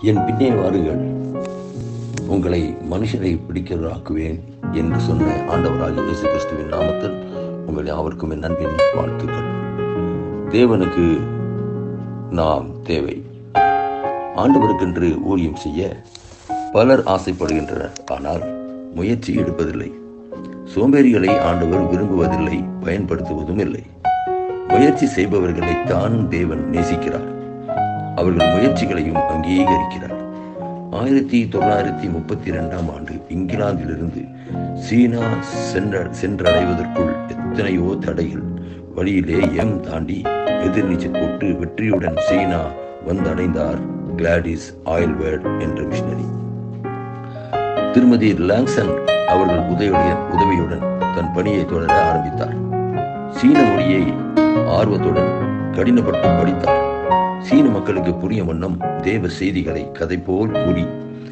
என் பின்னே வாருங்கள். உங்களை மனுஷரை பிடிக்கிறதாக்குவேன் என்று சொன்ன ஆண்டவராக இயேசு கிறிஸ்துவின் நாமத்தில் உங்கள் அவருக்கும் என் அன்பின் வாழ்த்துக்கள். தேவனுக்கு நாம் தேவை. ஆண்டவருக்கென்று ஊழியம் செய்ய பலர் ஆசைப்படுகின்றனர். ஆனால் முயற்சி எடுப்பதில்லை. சோம்பேறிகளை ஆண்டவர் விரும்புவதில்லை பயன்படுத்துவதும் இல்லை. முயற்சி செய்பவர்களை தான் தேவன் நேசிக்கிறார். அவர்கள் முயற்சிகளையும் அங்கீகரிக்கிறார் ஆயிரத்தி தொள்ளாயிரத்தி முப்பத்தி இரண்டாம் ஆண்டு இங்கிலாந்திலிருந்து சீனா சென்ற சென்றடைவதற்குள் எத்தனையோ தடைகள் வழியிலே எம் தாண்டி எதிர்நீச்சல் போட்டு வெற்றியுடன் சீனா வந்தடைந்தார் கிளாடிஸ் ஆயில்வேர்ட் என்ற மிஷனரி. திருமதி லாங்சன் அவர்கள் உதவியுடன் உதவியுடன் தன் பணியை தொடர ஆரம்பித்தார். சீன மொழியை ஆர்வத்துடன் கடினப்பட்டு படித்தார். சீன மக்களுக்கு புரிய வண்ணம் தேவ செய்திகளை கதை போல் கூறி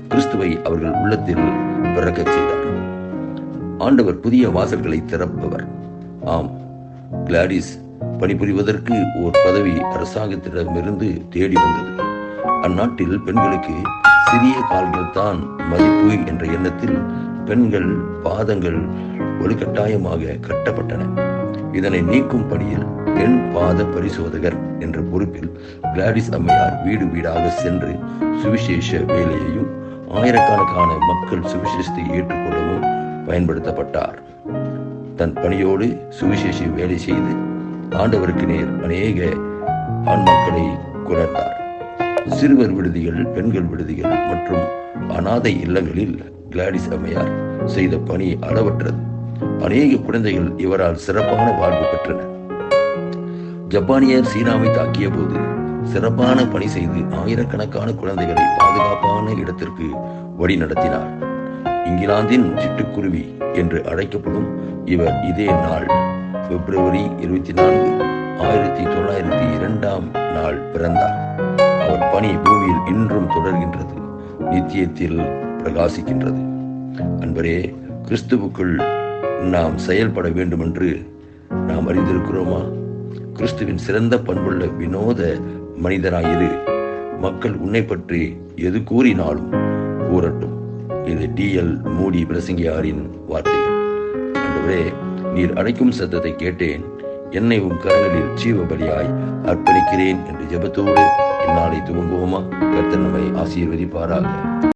கிறிஸ்துவை அவர்கள் உள்ளத்தில் பிறக்கச் செய்தார். ஆண்டவர் புதிய வாசல்களை திறப்பவர். ஆம் கிளாடிஸ் பணிபுரிவதற்கு ஓர் பதவி அரசாங்கத்திடமிருந்து தேடி வந்தது. அந்நாட்டில் பெண்களுக்கு சிறிய கால்கள் தான் மதிப்பு என்ற எண்ணத்தில் பெண்கள் பாதங்கள் வலுக்கட்டாயமாக கட்டப்பட்டன. இதனை நீக்கும் பணியில் பெண் பாத பரிசோதகர் என்ற பொறுப்பில் கிளாடிஸ் அம்மையார் வீடு வீடாக சென்று சுவிசேஷ வேலையையும் ஆயிரக்கணக்கான மக்கள் சுவிசேஷத்தை ஏற்றுக்கொள்ளவும் பயன்படுத்தப்பட்டார். தன் பணியோடு சுவிசேஷ வேலை செய்து ஆண்டவருக்கு நேர் அநேக ஆண் மக்களை குணர்ந்தார். சிறுவர் விடுதிகள் பெண்கள் விடுதிகள் மற்றும் அனாதை இல்லங்களில் கிளாடிஸ் அம்மையார் செய்த பணி அளவற்றது. அநேக குழந்தைகள் இவரால் சிறப்பான வாழ்வு பெற்றன ஜப்பானியர் சீனாவை தாக்கிய போது சிறப்பான பணி செய்து ஆயிரக்கணக்கான குழந்தைகளை பாதுகாப்பான இடத்திற்கு வழி நடத்தினார் இங்கிலாந்தின் சிட்டுக்குருவி என்று அழைக்கப்படும் இவர் இதே நாள் பிப்ரவரி இருபத்தி நான்கு ஆயிரத்தி தொள்ளாயிரத்தி இரண்டாம் நாள் பிறந்தார். அவர் பணி பூமியில் இன்றும் தொடர்கின்றது நித்தியத்தில் பிரகாசிக்கின்றது. அன்பரே கிறிஸ்துவுக்குள் நாம் செயல்பட வேண்டும் என்று நாம் அறிந்திருக்கிறோமா? கிறிஸ்துவின் சிறந்த பண்புள்ள வினோத மனிதராயிரு. மக்கள் உன்னை பற்றி எது கூறினாலும் கூறட்டும். இது டிஎல் மூடி பிரசங்கியாரின் வார்த்தைகள் நீர் அழைக்கும் சத்தத்தை கேட்டேன். என்னை உன் கரங்களில் ஜீவபலியாய் அர்ப்பணிக்கிறேன் என்று ஜெபத்தோடு இந்நாளை துவங்குவோமா? கர்த்தன் நம்மை ஆசீர்வதிப்பாராக.